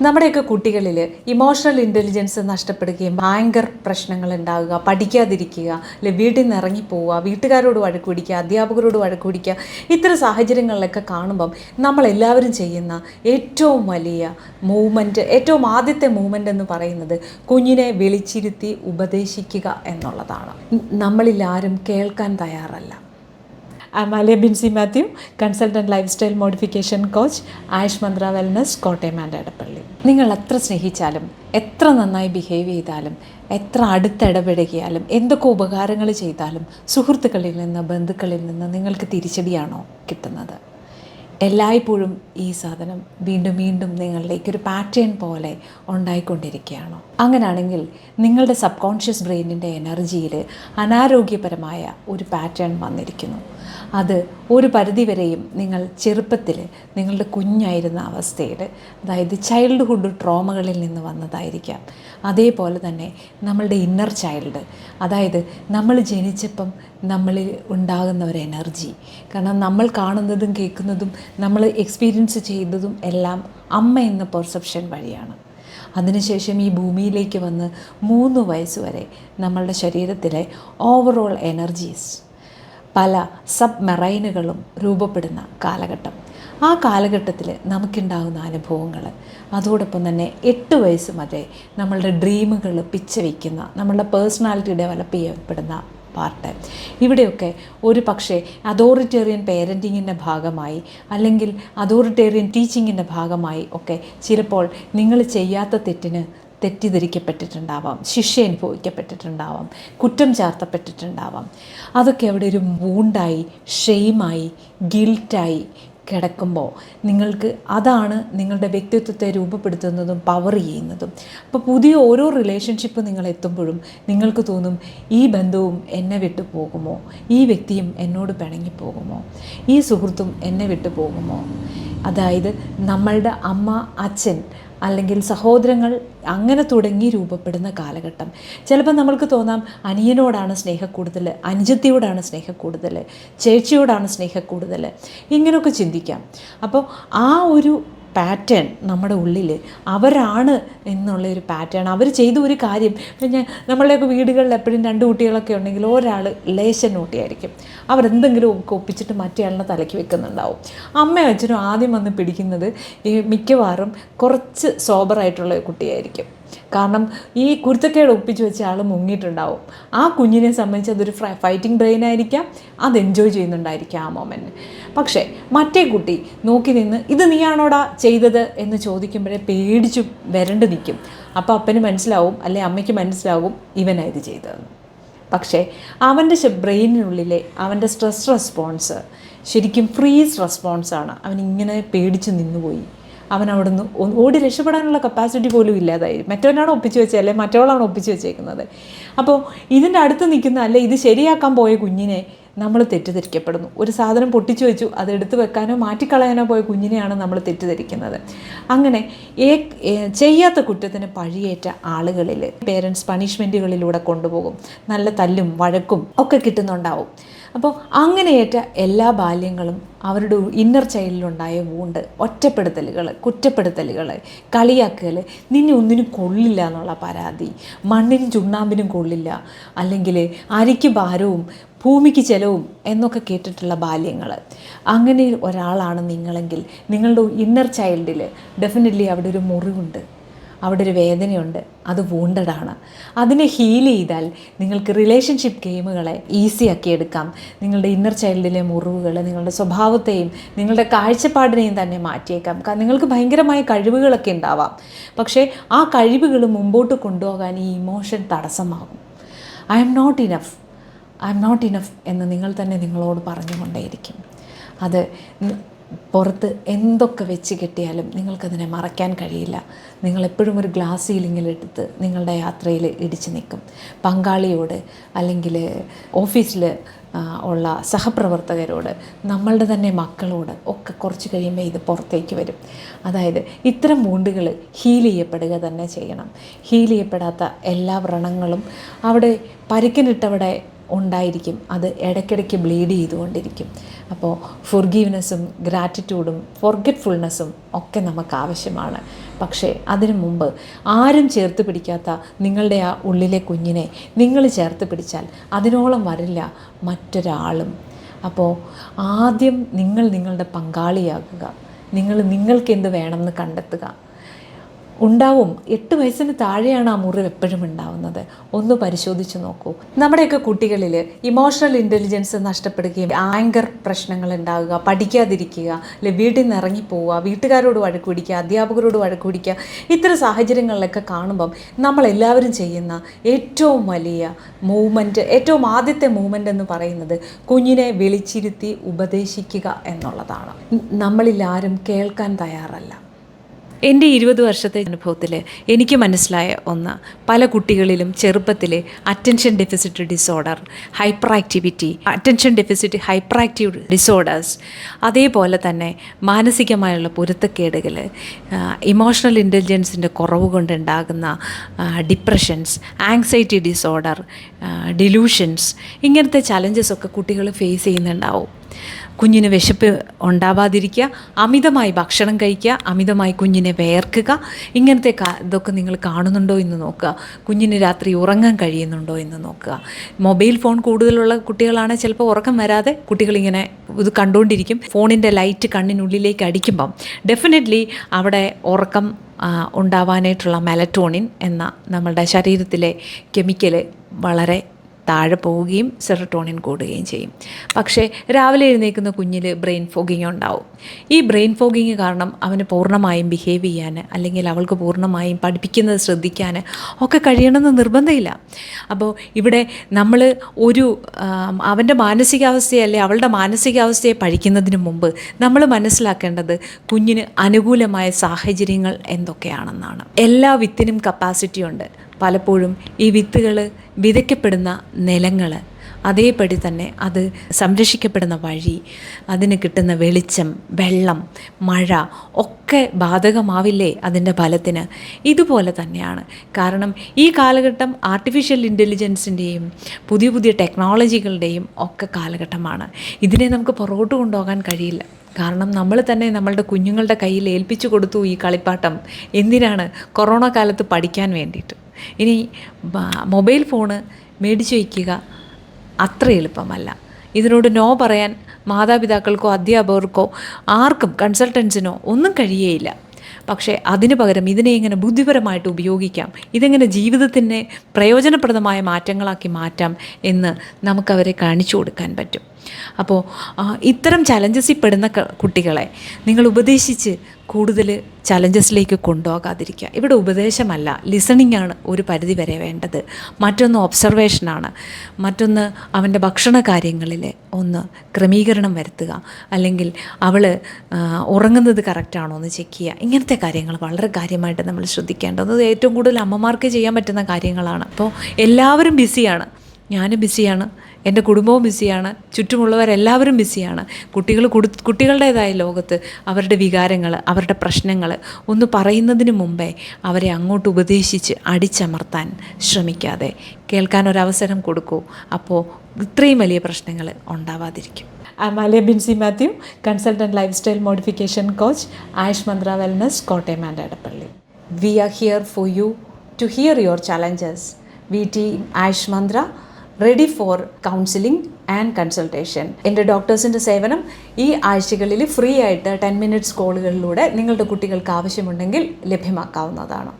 നമ്മുടെയൊക്കെ കുട്ടികളിൽ emotional intelligence നഷ്ടപ്പെടുകയും ഭയങ്കര പ്രശ്നങ്ങൾ ഉണ്ടാകുക പഠിക്കാതിരിക്കുക അല്ലെ വീട്ടിൽ നിന്ന് ഇറങ്ങിപ്പോവുക വീട്ടുകാരോട് വഴക്ക് പിടിക്കുക അധ്യാപകരോട് വഴക്ക് പിടിക്കുക ഇത്തരം സാഹചര്യങ്ങളിലൊക്കെ കാണുമ്പം നമ്മളെല്ലാവരും ചെയ്യുന്ന ഏറ്റവും വലിയ മൂവ്മെന്റ് ഏറ്റവും ആദ്യത്തെ മൂവ്മെന്റ് എന്ന് പറയുന്നത് കുഞ്ഞിനെ വിളിച്ചിരുത്തി ഉപദേശിക്കുക എന്നുള്ളതാണ്. നമ്മളിൽ ആരും കേൾക്കാൻ തയ്യാറല്ല. Amalia Binsi Mathew consultant lifestyle modification coach Ayush Mantra wellness Kottayam and Edappally നിങ്ങൾ എത്ര സ്നേഹിച്ചാലും എത്ര നന്നായി ബിഹേവ് ചെയ്താലും എത്ര അടുത്തിടപെടുകയാലും എന്തൊക്കെ ഉപകാരങ്ങൾ ചെയ്താലും സുഹൃത്തുക്കളിൽ നിന്ന് ബന്ധുക്കളിൽ നിന്ന് നിങ്ങൾക്ക് തിരിച്ചടിയാണോ കിട്ടുന്നത്? എല്ലായ്പ്പോഴും ഈ സാധനം വീണ്ടും വീണ്ടും നിങ്ങളിലേക്ക് ഒരു പാറ്റേൺ പോലെ ഉണ്ടായിക്കൊണ്ടിരിക്കുകയാണോ? അങ്ങനെയാണെങ്കിൽ നിങ്ങളുടെ സബ് കോൺഷ്യസ് ബ്രെയിനിന്റെ എനർജിയിൽ അനാരോഗ്യപരമായ ഒരു പാറ്റേൺ വന്നിരിക്കുന്നു. അത് ഒരു പരിധിവരെയും നിങ്ങൾ ചെറുപ്പത്തിൽ നിങ്ങളുടെ കുഞ്ഞായിരുന്ന അവസ്ഥയിൽ അതായത് ചൈൽഡ്ഹുഡ് ട്രോമകളിൽ നിന്ന് വന്നതായിരിക്കാം. അതേപോലെ തന്നെ നമ്മളുടെ ഇന്നർ ചൈൽഡ് അതായത് നമ്മൾ ജനിച്ചപ്പം നമ്മളിൽ ഉണ്ടാകുന്ന ഒരു എനർജി കാരണം നമ്മൾ കാണുന്നതും കേൾക്കുന്നതും നമ്മൾ എക്സ്പീരിയൻസ് ചെയ്തതും എല്ലാം അമ്മ എന്ന പെർസെപ്ഷൻ വഴിയാണ്. അതിനുശേഷം ഈ ഭൂമിയിലേക്ക് വന്ന് മൂന്ന് വയസ്സ് വരെ നമ്മളുടെ ശരീരത്തിലെ ഓവറോൾ എനർജീസ് പല സബ് മെറൈനുകളും രൂപപ്പെടുന്ന കാലഘട്ടം. ആ കാലഘട്ടത്തിൽ നമുക്കുണ്ടാകുന്ന അനുഭവങ്ങൾ അതോടൊപ്പം തന്നെ എട്ട് വയസ്സ് വരെ നമ്മളുടെ ഡ്രീമുകൾ പിച്ച വയ്ക്കുന്ന നമ്മളുടെ പേഴ്സണാലിറ്റി ഡെവലപ്പ് ചെയ്യപ്പെടുന്ന പാർട്ട് ഇവിടെയൊക്കെ ഒരു പക്ഷേ അതോറിറ്റേറിയൻ പേരന്റിങ്ങിന്റെ ഭാഗമായി അല്ലെങ്കിൽ അതോറിറ്റേറിയൻ ടീച്ചിങ്ങിന്റെ ഭാഗമായി ഒക്കെ ചിലപ്പോൾ നിങ്ങൾ ചെയ്യാത്ത തെറ്റിന് തെറ്റിദ്ധരിക്കപ്പെട്ടിട്ടുണ്ടാവാം ശിക്ഷ അനുഭവിക്കപ്പെട്ടിട്ടുണ്ടാവാം കുറ്റം ചാർത്തപ്പെട്ടിട്ടുണ്ടാവാം. അതൊക്കെ അവിടെ ഒരു വൂണ്ടായി ഷെയിമായി ഗിൽറ്റായി കിടക്കുമ്പോൾ നിങ്ങൾക്ക് അതാണ് നിങ്ങളുടെ വ്യക്തിത്വത്തെ രൂപപ്പെടുത്തുന്നതും പവർ ചെയ്യുന്നതും. അപ്പോൾ പുതിയ ഓരോ റിലേഷൻഷിപ്പ് നിങ്ങൾ എത്തുമ്പോഴും നിങ്ങൾക്ക് തോന്നും ഈ ബന്ധവും എന്നെ വിട്ടു പോകുമോ? ഈ വ്യക്തിയും എന്നോട് പിണങ്ങിപ്പോകുമോ ഈ സുഹൃത്തും എന്നെ വിട്ടു പോകുമോ? അതായത് നമ്മളുടെ അമ്മ അച്ഛൻ അല്ലെങ്കിൽ സഹോദരങ്ങൾ അങ്ങനെ തുടങ്ങി രൂപപ്പെടുന്ന കാലഘട്ടം. ചിലപ്പോൾ നമ്മൾക്ക് തോന്നാം അനിയനോടാണ് സ്നേഹക്കൂടുതൽ അനുജത്തിയോടാണ് സ്നേഹക്കൂടുതൽ ചേച്ചിയോടാണ് സ്നേഹക്കൂടുതൽ ഇങ്ങനെയൊക്കെ ചിന്തിക്കാം. അപ്പോൾ ആ ഒരു പാറ്റേൺ നമ്മുടെ ഉള്ളിൽ അവരാണ് എന്നുള്ള ഒരു പാറ്റേൺ അവർ ചെയ്ത ഒരു കാര്യം. പിന്നെ നമ്മളുടെയൊക്കെ വീടുകളിൽ എപ്പോഴും രണ്ട് കുട്ടികളൊക്കെ ഉണ്ടെങ്കിൽ ഒരാൾ ലേശൻ നോട്ടിയായിരിക്കും അവരെന്തെങ്കിലും ഒപ്പിച്ചിട്ട് മറ്റേയാളിനെ തലയ്ക്ക് വെക്കുന്നുണ്ടാവും. അമ്മയും അച്ഛനും ആദ്യം വന്ന് പിടിക്കുന്നത് ഈ മിക്കവാറും കുറച്ച് സോബറായിട്ടുള്ള കുട്ടിയായിരിക്കും. കാരണം ഈ കുരുത്തക്കേട് ഒപ്പിച്ച് വെച്ച ആൾ മുങ്ങിയിട്ടുണ്ടാവും. ആ കുഞ്ഞിനെ സംബന്ധിച്ച് അതൊരു ഫൈറ്റിംഗ് ബ്രെയിൻ ആയിരിക്കാം അത് എൻജോയ് ചെയ്യുന്നുണ്ടായിരിക്കാം ആ മൊമെന്റ് പക്ഷേ മറ്റേ കുട്ടി നോക്കി നിന്ന് ഇത് നീയാണോടാ ചെയ്തത്? എന്ന് ചോദിക്കുമ്പോഴേ പേടിച്ചു വരണ്ട് നിൽക്കും. അപ്പോൾ അപ്പന് മനസ്സിലാവും അല്ലെ അമ്മയ്ക്ക് മനസ്സിലാവും ഇവനാണ് ഇത് ചെയ്തതെന്ന് പക്ഷേ അവന്റെ ബ്രെയിനിനുള്ളിലെ അവന്റെ സ്ട്രെസ് റെസ്പോൺസ് ശരിക്കും ഫ്രീസ് റെസ്പോൺസാണ് അവനിങ്ങനെ പേടിച്ച് നിന്നുപോയി. അവൻ അവിടുന്ന് ഓടി രക്ഷപ്പെടാനുള്ള കപ്പാസിറ്റി പോലും ഇല്ലാതായി. മറ്റവനാണ് ഒപ്പിച്ച് വെച്ചത് അല്ലെ മറ്റവളാണ് ഒപ്പിച്ച് വെച്ചേക്കുന്നത്. അപ്പോൾ ഇതിന്റെ അടുത്ത് നിൽക്കുന്ന അല്ലെ ഇത് ശരിയാക്കാൻ പോയ കുഞ്ഞിനെ നമ്മൾ തെറ്റിദ്ധരിക്കപ്പെടുന്നു. ഒരു സാധനം പൊട്ടിച്ചു വെച്ചു അത് എടുത്തു വെക്കാനോ മാറ്റിക്കളയാനോ പോയ കുഞ്ഞിനെയാണ് നമ്മൾ തെറ്റിദ്ധരിക്കുന്നത്. അങ്ങനെ ചെയ്യാത്ത കുറ്റത്തിന് പഴിയേറ്റ ആളുകളിൽ പേരൻസ് പണിഷ്മെന്റുകളിലൂടെ കൊണ്ടുപോകും. നല്ല തല്ലും വഴക്കും ഒക്കെ കിട്ടുന്നുണ്ടാവും. അപ്പോൾ അങ്ങനെയേറ്റ എല്ലാ ബാല്യങ്ങളും അവരുടെ ഇന്നർ ചൈൽഡിലുണ്ടായ വൂണ്ട് ഒറ്റപ്പെടുത്തലുകൾ കുറ്റപ്പെടുത്തലുകൾ കളിയാക്കൽ നിന്നെ ഒന്നിനും കൊള്ളില്ല എന്നുള്ള പരാതി മണ്ണിനും ചുണ്ണാമ്പിനും കൊള്ളില്ല അല്ലെങ്കിൽ അരിക്ക് ഭാരവും ഭൂമിക്ക് ചെലവും എന്നൊക്കെ കേട്ടിട്ടുള്ള ബാല്യങ്ങൾ അങ്ങനെ ഒരാളാണ് നിങ്ങളെങ്കിൽ നിങ്ങളുടെ ഇന്നർ ചൈൽഡിൽ ഡെഫിനറ്റ്ലി അവിടെ ഒരു മുറിവുണ്ട്. അവിടെ ഒരു വേദനയുണ്ട്. അത് വൂണ്ടഡാണ് അതിനെ ഹീൽ ചെയ്താൽ നിങ്ങൾക്ക് റിലേഷൻഷിപ്പ് ഗെയിമുകളെ ഈസി ആക്കി എടുക്കാം. നിങ്ങളുടെ ഇന്നർ ചൈൽഡിലെ മുറിവുകൾ നിങ്ങളുടെ സ്വഭാവത്തെയും നിങ്ങളുടെ കാഴ്ചപ്പാടിനെയും തന്നെ മാറ്റിയേക്കാം. നിങ്ങൾക്ക് ഭയങ്കരമായ കഴിവുകളൊക്കെ ഉണ്ടാവാം. പക്ഷേ ആ കഴിവുകൾ മുമ്പോട്ട് കൊണ്ടുപോകാൻ ഈ emotion തടസ്സമാകും. I am not enough I am not enough എന്ന് നിങ്ങൾ തന്നെ നിങ്ങളോട് പറഞ്ഞുകൊണ്ടേയിരിക്കും. അത് പുറത്ത് എന്തൊക്കെ വെച്ച് കെട്ടിയാലും നിങ്ങൾക്കതിനെ മറയ്ക്കാൻ കഴിയില്ല. നിങ്ങളെപ്പോഴും ഒരു ഗ്ലാസ് സീലിങ്ങിലെടുത്ത് നിങ്ങളുടെ യാത്രയിൽ ഇടിച്ചു നിൽക്കും. പങ്കാളിയോട് അല്ലെങ്കിൽ ഓഫീസിൽ ഉള്ള സഹപ്രവർത്തകരോട് നമ്മളുടെ തന്നെ മക്കളോട് ഒക്കെ കുറച്ച് കഴിയുമ്പോൾ ഇത് പുറത്തേക്ക് വരും. അതായത് ഇത്തരം വൂണ്ടുകൾ ഹീൽ ചെയ്യപ്പെടുക തന്നെ ചെയ്യണം. ഹീൽ ചെയ്യപ്പെടാത്ത എല്ലാ വ്രണങ്ങളും അവിടെ പരിക്കിനിട്ടവിടെ ഉണ്ടായിരിക്കും. അത് ഇടയ്ക്കിടയ്ക്ക് ബ്ലീഡ് ചെയ്തുകൊണ്ടിരിക്കും. അപ്പോൾ ഫൊർഗീവ്നെസ്സും ഗ്രാറ്റിറ്റ്യൂഡും ഫോർഗെറ്റ്ഫുൾനെസ്സും ഒക്കെ നമുക്ക് ആവശ്യമാണ്. പക്ഷേ അതിനു മുമ്പ് ആരും ചേർത്ത് പിടിക്കാത്ത നിങ്ങളുടെ ആ ഉള്ളിലെ കുഞ്ഞിനെ നിങ്ങൾ ചേർത്ത് പിടിച്ചാൽ അതിനോളം വരില്ല മറ്റൊരാളും. അപ്പോൾ ആദ്യം നിങ്ങൾ നിങ്ങളുടെ പങ്കാളിയാകുക. നിങ്ങൾ നിങ്ങൾക്ക് എന്ത് വേണമെന്ന് കണ്ടെത്തുക. ഉണ്ടാവും. എട്ട് വയസ്സിന് താഴെയാണ് ആ മുറിവ് എപ്പോഴും ഉണ്ടാവുന്നത്. ഒന്ന് പരിശോധിച്ച് നോക്കൂ. നമ്മുടെയൊക്കെ കുട്ടികളിൽ ഇമോഷണൽ ഇന്റലിജൻസ് നഷ്ടപ്പെടുകയും ആങ്കർ പ്രശ്നങ്ങൾ ഉണ്ടാവുക പഠിക്കാതിരിക്കുക അല്ലെ വീട്ടിൽ നിന്ന് ഇറങ്ങിപ്പോവുക വീട്ടുകാരോട് വഴക്ക് പിടിക്കുക അധ്യാപകരോട് വഴക്ക് പിടിക്കുക ഇത്തരം സാഹചര്യങ്ങളിലൊക്കെ കാണുമ്പം നമ്മളെല്ലാവരും ചെയ്യുന്ന ഏറ്റവും വലിയ മൂവ്മെന്റ് ഏറ്റവും ആദ്യത്തെ മൂവ്മെന്റ് എന്ന് പറയുന്നത് കുഞ്ഞിനെ വിളിച്ചിരുത്തി ഉപദേശിക്കുക എന്നുള്ളതാണ്. നമ്മളിൽ ആരും കേൾക്കാൻ തയ്യാറല്ല. എന്റെ ഇരുപത് വർഷത്തെ അനുഭവത്തിൽ എനിക്ക് മനസ്സിലായ ഒന്ന് പല കുട്ടികളിലും ചെറുപ്പത്തിൽ attention deficit disorder hyperactivity attention deficit hyperactive disorders അതേപോലെ തന്നെ മാനസികമായുള്ള പൊരുത്തക്കേടുകൾ ഇമോഷണൽ ഇന്റലിജൻസിന്റെ കുറവ് കൊണ്ടുണ്ടാകുന്ന ഡിപ്രഷൻസ് ആങ്സൈറ്റി ഡിസോർഡർ ഡിലൂഷൻസ് ഇങ്ങനത്തെ ചലഞ്ചസ് ഒക്കെ കുട്ടികൾ ഫേസ് ചെയ്യുന്നുണ്ടാവും. കുഞ്ഞിന് വിശപ്പ് ഉണ്ടാവാതിരിക്കുക അമിതമായി ഭക്ഷണം കഴിക്കുക അമിതമായി കുഞ്ഞിനെ വേർക്കുക ഇങ്ങനത്തെ ഇതൊക്കെ നിങ്ങൾ കാണുന്നുണ്ടോ എന്ന് നോക്കുക. കുഞ്ഞിന് രാത്രി ഉറങ്ങാൻ കഴിയുന്നുണ്ടോ എന്ന് നോക്കുക. മൊബൈൽ ഫോൺ കൂടുതലുള്ള കുട്ടികളാണ് ചിലപ്പോൾ ഉറക്കം വരാതെ കുട്ടികളിങ്ങനെ ഇത് കണ്ടുകൊണ്ടിരിക്കും. ഫോണിന്റെ ലൈറ്റ് കണ്ണിനുള്ളിലേക്ക് അടിക്കുമ്പം ഡെഫിനറ്റ്ലി അവിടെ ഉറക്കം ഉണ്ടാവാനായിട്ടുള്ള മെലറ്റോണിൻ എന്ന നമ്മളുടെ ശരീരത്തിലെ കെമിക്കൽ വളരെ താഴെ പോവുകയും സെറട്ടോണിൻ കൂടുകയും ചെയ്യും. പക്ഷേ രാവിലെ എഴുന്നേൽക്കുന്ന കുഞ്ഞിൽ ബ്രെയിൻ ഫോഗിങ് ഉണ്ടാവും. ഈ ബ്രെയിൻ ഫോഗിങ് കാരണം അവന് പൂർണമായും ബിഹേവ് ചെയ്യാൻ അല്ലെങ്കിൽ അവൾക്ക് പൂർണമായും പഠിപ്പിക്കുന്നത് ശ്രദ്ധിക്കാൻ ഒക്കെ കഴിയണമെന്ന് നിർബന്ധമില്ല. അപ്പോൾ ഇവിടെ നമ്മൾ ഒരു അവന്റെ മാനസികാവസ്ഥയല്ലേ അവളുടെ മാനസികാവസ്ഥയെ പഠിക്കുന്നതിന് മുമ്പ് നമ്മൾ മനസ്സിലാക്കേണ്ടത് കുഞ്ഞിന് അനുകൂലമായ സാഹചര്യങ്ങൾ എന്തൊക്കെയാണെന്നാണ്. എല്ലാ വിത്തിനും കപ്പാസിറ്റി ഉണ്ട്. പലപ്പോഴും ഈ വിത്തുകൾ വിതയ്ക്കപ്പെടുന്ന നിലങ്ങൾ അതേപടി തന്നെ അത് സംരക്ഷിക്കപ്പെടുന്ന വഴി അതിന് കിട്ടുന്ന വെളിച്ചം വെള്ളം മഴ ഒക്കെ ബാധകമാവില്ലേ അതിന്റെ ഫലത്തിന്? ഇതുപോലെ തന്നെയാണ്. കാരണം ഈ കാലഘട്ടം ആർട്ടിഫിഷ്യൽ ഇന്റലിജൻസിന്റെയും പുതിയ പുതിയ ടെക്നോളജികളുടെയും ഒക്കെ കാലഘട്ടമാണ്. ഇതിനെ നമുക്ക് പുറകോട്ട് കൊണ്ടുപോകാൻ കഴിയില്ല. കാരണം നമ്മൾ തന്നെ നമ്മളുടെ കുഞ്ഞുങ്ങളുടെ കയ്യിൽ ഏൽപ്പിച്ചു കൊടുത്തു ഈ കളിപ്പാട്ടം. എന്തിനാണ്? കൊറോണ കാലത്ത് പഠിക്കാൻ വേണ്ടിയിട്ട്. ഇനി മൊബൈൽ ഫോണ് മേടിച്ചു വയ്ക്കുക അത്ര എളുപ്പമല്ല. ഇതിനോട് നോ പറയാൻ മാതാപിതാക്കൾക്കോ അധ്യാപകർക്കോ ആർക്കും കൺസൾട്ടൻസിനോ ഒന്നും കഴിയേയില്ല. പക്ഷേ അതിന് പകരം ഇതിനെ ഇങ്ങനെ ബുദ്ധിപരമായിട്ട് ഉപയോഗിക്കാം ഇതെങ്ങനെ ജീവിതത്തിന്റെ പ്രയോജനപ്രദമായ മാറ്റങ്ങളാക്കി മാറ്റാം എന്ന് നമുക്കവരെ കാണിച്ചു കൊടുക്കാൻ പറ്റും. അപ്പോൾ ഇത്തരം ചലഞ്ചസിൽ പെടുന്ന കുട്ടികളെ നിങ്ങൾ ഉപദേശിച്ച് കൂടുതൽ ചലഞ്ചസിലേക്ക് കൊണ്ടുപോകാതിരിക്കുക. ഇവിടെ ഉപദേശമല്ല ലിസണിംഗ് ആണ് ഒരു പരിധി വരെ വേണ്ടത്. മറ്റൊന്ന് ഒബ്സർവേഷനാണ് മറ്റൊന്ന് അവന്റെ ഭക്ഷണ കാര്യങ്ങളിൽ ഒന്ന് ക്രമീകരണം വരുത്തുക. അല്ലെങ്കിൽ അവൾ ഉറങ്ങുന്നത് കറക്റ്റാണോ എന്ന് ചെക്ക് ചെയ്യുക. ഇങ്ങനത്തെ കാര്യങ്ങൾ വളരെ കാര്യമായിട്ട് നമ്മൾ ശ്രദ്ധിക്കേണ്ടത്. ഏറ്റവും കൂടുതൽ അമ്മമാർക്ക് ചെയ്യാൻ പറ്റുന്ന കാര്യങ്ങളാണ്. അപ്പോൾ എല്ലാവരും ബിസിയാണ് ഞാനും ബിസിയാണ് എന്റെ കുടുംബവും ബിസിയാണ്. ചുറ്റുമുള്ളവരെല്ലാവരും ബിസിയാണ്. കുട്ടികൾ കുടു കുട്ടികളുടേതായ ലോകത്ത് അവരുടെ വികാരങ്ങൾ അവരുടെ പ്രശ്നങ്ങൾ ഒന്ന് പറയുന്നതിന് മുമ്പേ അവരെ അങ്ങോട്ട് ഉപദേശിച്ച് അടിച്ചമർത്താൻ ശ്രമിക്കാതെ കേൾക്കാൻ ഒരവസരം കൊടുക്കൂ. അപ്പോൾ ഇത്രയും വലിയ പ്രശ്നങ്ങൾ ഉണ്ടാവാതിരിക്കും. Amalia Binsi Mathew consultant lifestyle modification coach Ayush Mantra wellness Kottayam and Edappally we are here for you to hear your challenges we at Ayush Mandra ready for counselling and consultation എന്റെ ഡോക്ടേഴ്സിന്റെ സേവനം ഈ ആഴ്ചകളിൽ free ആയിട്ട് ten minutes കോളുകളിലൂടെ നിങ്ങളുടെ കുട്ടികൾക്ക് ആവശ്യമുണ്ടെങ്കിൽ ലഭ്യമാക്കാവുന്നതാണ്.